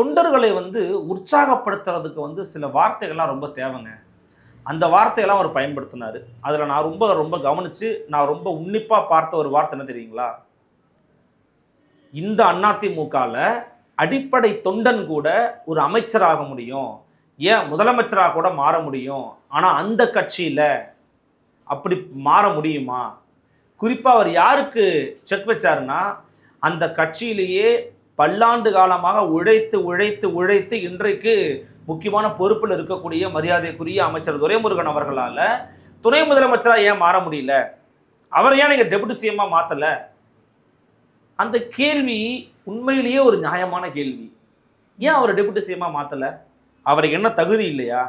தொண்டர்களை வந்து உற்சாகப்படுத்துறதுக்கு வந்து சில வார்த்தைகள்லாம் ரொம்ப தேவைங்க. அந்த வார்த்தையெல்லாம் அவர் பயன்படுத்தினார். அதில் நான் ரொம்ப ரொம்ப கவனித்து நான் ரொம்ப உன்னிப்பாக பார்த்த ஒரு வார்த்தை என்ன தெரியுங்களா? இந்த அதிமுகவில் அடிப்படை தொண்டன் கூட ஒரு அமைச்சராக முடியும். ஏன்? முதலமைச்சராக கூட மாற முடியும். ஆனால் அந்த கட்சியில் அப்படி மாற முடியுமா? குறிப்பாக அவர் யாருக்கு செக் வச்சாருன்னா அந்த கட்சியிலேயே பல்லாண்டு காலமாக உழைத்து உழைத்து உழைத்து இன்றைக்கு முக்கியமான பொறுப்பில் இருக்கக்கூடிய மரியாதைக்குரிய அமைச்சர் துரைமுருகன் அவர்களால் துணை முதலமைச்சராக ஏன் மாற முடியல? அவர் ஏன் நீங்கள் டெபுட்டி சிஎம்மாக மாற்றலை அந்த கேள்வி உண்மையிலேயே ஒரு நியாயமான கேள்வி. ஏன் அவரை டெபுட்டி சிஎம்மாக மாற்றலை அவருக்கு என்ன தகுதி இல்லையா?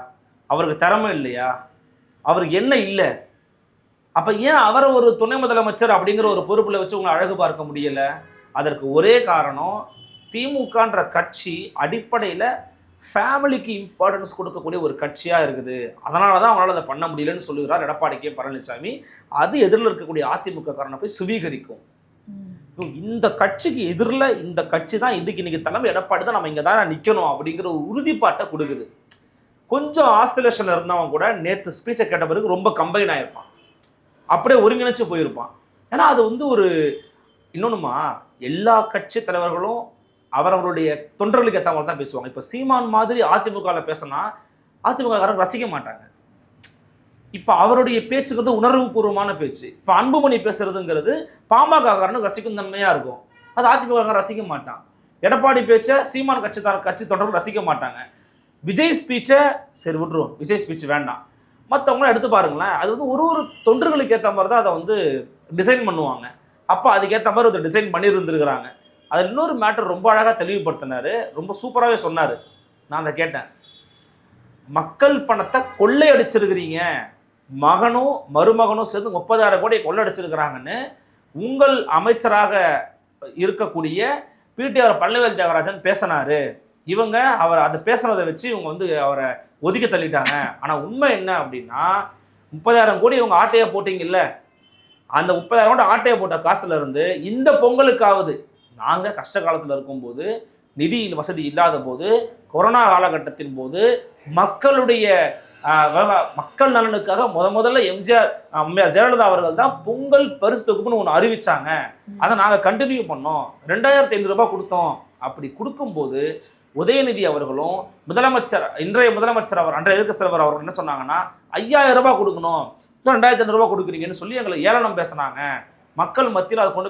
அவருக்கு திறமை இல்லையா? அவருக்கு என்ன இல்லை? அப்போ ஏன் அவரை ஒரு துணை முதலமைச்சர் அப்படிங்கிற ஒரு பொறுப்பில் வச்சு உங்களை அழகு பார்க்க முடியலை? அதற்கு ஒரே காரணம் திமுகன்ற கட்சி அடிப்படையில் ஃபேமிலிக்கு இம்பார்ட்டன்ஸ் கொடுக்கக்கூடிய ஒரு கட்சியாக இருக்குது. அதனால தான் அவங்களால அதை பண்ண முடியலன்னு சொல்லுகிறார் எடப்பாடி கே. பழனிசாமி. அது எதிரில் இருக்கக்கூடிய அதிமுக காரனை போய் சுவீகரிக்கும். இந்த கட்சிக்கு எதிரில் இந்த கட்சி தான் இதுக்கு இன்னைக்கு தலைமை எடப்பாடி தான் நம்ம இங்கே தான் நிற்கணும் அப்படிங்கிற ஒரு உறுதிப்பாட்டை கொடுக்குது. கொஞ்சம் ஆஸ்திலேஷன் இருந்தவன் கூட நேற்று ஸ்பீச்சை கேட்ட பிறகு ரொம்ப கம்பைன் ஆயிருப்பான். அப்படியே ஒருங்கிணைச்சு போயிருப்பான். ஏன்னா அது வந்து ஒரு இன்னொன்றுமா எல்லா கட்சி தலைவர்களும் அவரவருடைய தொண்டர்களுக்கு ஏற்ற மாதிரி தான் பேசுவாங்க. இப்போ சீமான் மாதிரி அதிமுகவில் பேசினா அதிமுககாரங்க ரசிக்க மாட்டாங்க. இப்போ அவருடைய பேச்சுங்கிறது உணர்வுபூர்வமான பேச்சு. இப்போ அன்புமணி பேசுறதுங்கிறது பாமகக்காரனுக்கு ரசிக்கும் தன்மையாக இருக்கும். அது அதிமுக ரசிக்க மாட்டான். எடப்பாடி பேச்சை சீமான் கட்சி கட்சி தொண்டர்கள் ரசிக்க மாட்டாங்க. விஜய் ஸ்பீச்சை சரி விட்டுருவோம். விஜய் ஸ்பீச் வேண்டாம். மற்றவங்களும் எடுத்து பாருங்களேன். அது வந்து ஒரு ஒரு தொண்டர்களுக்கு ஏற்ற மாதிரி தான் அதை வந்து டிசைன் பண்ணுவாங்க. அப்போ அதுக்கேற்ற மாதிரி ஒரு டிசைன் பண்ணியிருந்துருக்கிறாங்க அது இன்னொரு மேட்டர் ரொம்ப அழகாக தெளிவுபடுத்தினார். ரொம்ப சூப்பராகவே சொன்னார். நான் அதை கேட்டேன். மக்கள் பணத்தை கொள்ளையடிச்சிருக்கிறீங்க. மகனும் மருமகனும் சேர்ந்து முப்பதாயிரம் கோடி கொள்ளையடிச்சிருக்கிறாங்கன்னு உங்கள் அமைச்சராக இருக்கக்கூடிய பிடிஆர் பழனிவேல் தியாகராஜன் பேசினாரு. இவங்க அவர் அதை பேசுனதை வச்சு இவங்க வந்து அவரை ஒதுக்கி தள்ளிட்டாங்க. ஆனால் உண்மை என்ன அப்படின்னா முப்பதாயிரம் கோடி இவங்க ஆட்டையை போட்டிங்கல்ல. அந்த முப்பதாயிரம் கோடி ஆட்டையை போட்ட காசுல இருந்து இந்த பொங்கலுக்காவது நாங்கள் கஷ்ட காலத்தில் இருக்கும்போது நிதி வசதி இல்லாத போது கொரோனா காலகட்டத்தின் போது மக்களுடைய மக்கள் நலனுக்காக முத முதல்ல எம்ஜிஆர் அம்மையார் ஜெயலலிதா அவர்கள் தான் பொங்கல் பரிசு தொகுப்புன்னு ஒன்று அறிவிச்சாங்க. அதை நாங்கள் கண்டினியூ பண்ணோம். ரெண்டாயிரத்தி ஐநூறு ரூபாய் கொடுத்தோம். அப்படி கொடுக்கும்போது உதயநிதி அவர்களும் முதலமைச்சர் இன்றைய முதலமைச்சர் அவர் அன்றைய எதிர்க்க தலைவர் அவர்கள் என்ன சொன்னாங்கன்னா ஐயாயிரம் ரூபாய் கொடுக்கணும் இன்னும் ரெண்டாயிரத்தி ஐநூறுரூவா கொடுக்குறீங்கன்னு சொல்லி எங்களை ஏளனம் பேசுனாங்க. மக்கள் மத்தியில் அதை கொண்டு போய்